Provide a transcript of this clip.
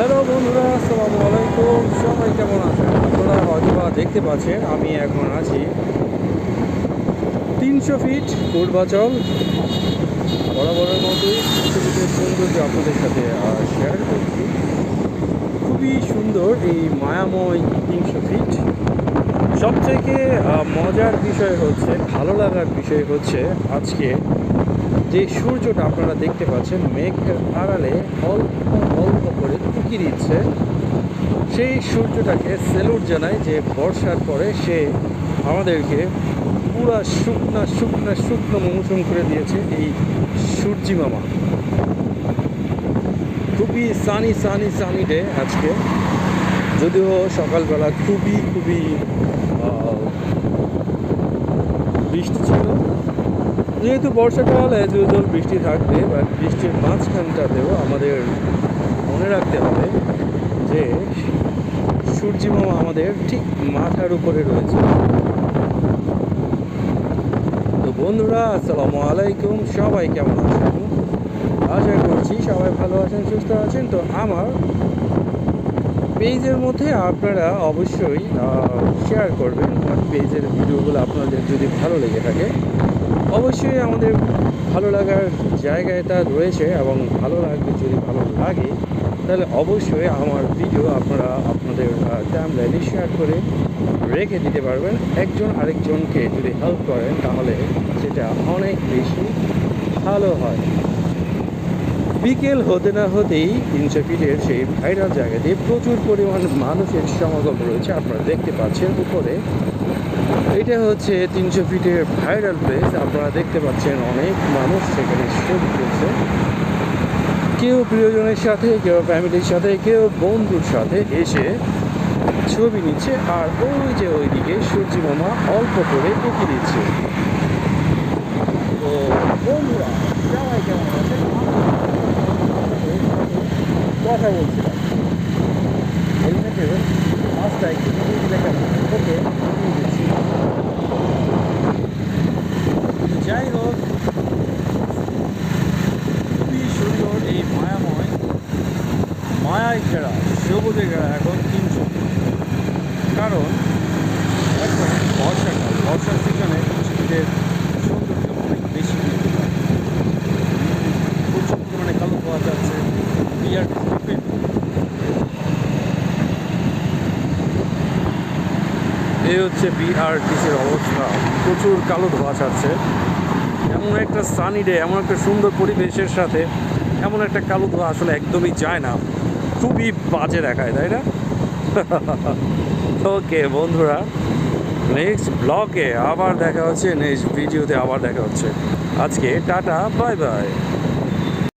Hello বন্ধুরা, আসসালামু আলাইকুম। সবাই কেমন আছেন? আপনারা হয়তো দেখতে পাচ্ছেন, আমি এখন আছি তিনশো ফিট পূর্বাচল। বরাবরের মতোই তিনশো ফিটের সৌন্দর্য আপনাদের সাথে শেয়ার করছি। খুবই সুন্দর এই মায়াময় তিনশো ফিট। সবথেকে মজার বিষয় হচ্ছে, ভালো লাগার বিষয় হচ্ছে আজকে যে সূর্যটা আপনারা দেখতে পাচ্ছেন, মেঘের আড়ালে অল্প অল্প করে টুকি দিচ্ছে। সেই সূর্যটাকে সেলুট জানায় যে বর্ষার পরে সে আমাদেরকে পুরা শুকনা শুকনা, শুকনো মৌসুম করে দিয়েছে এই সূর্যি মামা। খুবই সানি সানি সানি ডে আজকে। যদিও সকালবেলা খুবই খুবই বৃষ্টি ছিল। যেহেতু বর্ষাকাল অ্যাজ ইউজুয়াল বৃষ্টি থাকবে বাট বৃষ্টির মাঝখানটাতেও আমাদের মনে রাখতে হবে যে সূর্যি মামা আমাদের ঠিক মাথার উপরে রয়েছে। তো বন্ধুরা, আসসালামু আলাইকুম। সবাই কেমন আছেন? আশা করছি সবাই ভালো আছেন, সুস্থ আছেন। তো আমার পেজের মধ্যে আপনারা অবশ্যই শেয়ার করবেন। পেজের ভিডিওগুলো আপনাদের যদি ভালো লেগে থাকে অবশ্যই আমাদের ভালো লাগার জায়গায় তা রয়েছে এবং ভালো লাগবে যদি ভালো লাগে, তাহলে অবশ্যই আমার ভিডিও আপনারা আপনাদের টাইম লাইনে শেয়ার করে রেখে দিতে পারবেন। একজন আরেকজনকে যদি হেল্প করেন, তাহলে সেটা অনেক বেশি ভালো হয়। বিকেল হতে না হতেই তিনশো সেই ভাইরাল জায়গাতে প্রচুর পরিমাণ মানুষের সমাগম রয়েছে। আপনারা দেখতে পাচ্ছেন উপরে এটা হচ্ছে তিনশো ফিটের ভাইরাল প্লেস আপনারা দেখতে পাচ্ছেন অনেক মানুষ সেখানে ছবি তুলছে কেউ প্রিয়জনের সাথে, কেউ ফ্যামিলির সাথে, কেউ বন্ধুর সাথে এসে ছবি নিচ্ছে আর ওই যে ওইদিকে সূর্যি মামা অল্প করে উঁকি দিচ্ছে। বন্ধুরা কেমন আছেন কথা বলছিলাম। মাছটা একটু দেখা ওকে যাই হোক, খুবই সুন্দর এই মায়াময়, মায়ায় ঘেরা, সবুজে ঘেরা এখন তিনশো। কারণ এখন বর্ষাকাল বর্ষার সিজনে শীতের সৌন্দর্য অনেক বেশি। প্রচুর পরিমাণে কালো পাওয়া বিয়ার এই হচ্ছে বিআরটিসির অবস্থা। প্রচুর কালো ধোঁয়া ছাড়ছে। এমন একটা সানি ডে এমন একটা সুন্দর পরিবেশের সাথে এমন একটা কালো ধোঁয়া আসলে একদমই যায় না। খুবই বাজে দেখায়, তাই না? ওকে বন্ধুরা নেক্সট ব্লগে আবার দেখা হচ্ছে নেক্সট ভিডিওতে আবার দেখা হচ্ছে। আজকে টাটা বাই বাই